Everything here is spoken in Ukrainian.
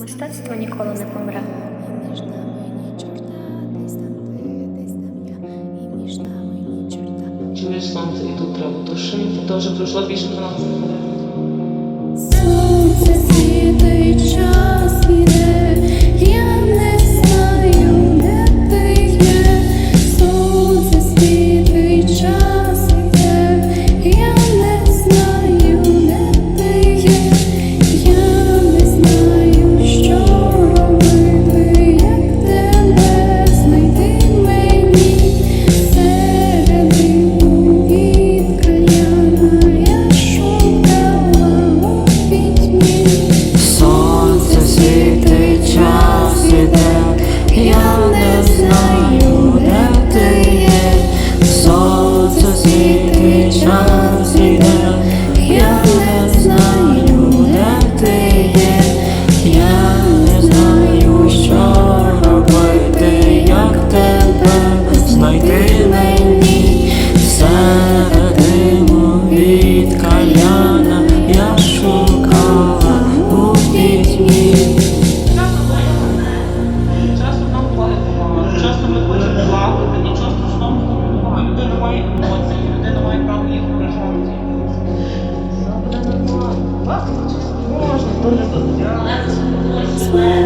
Мистецтво ніколи не помре. Між нами чорта, десь там ти, десь там я, і між чорта. Чуєш сонце і тут треба души, то вже пройшло більше 12 років. Ісус, і ти час іде, я не знаю. Amen.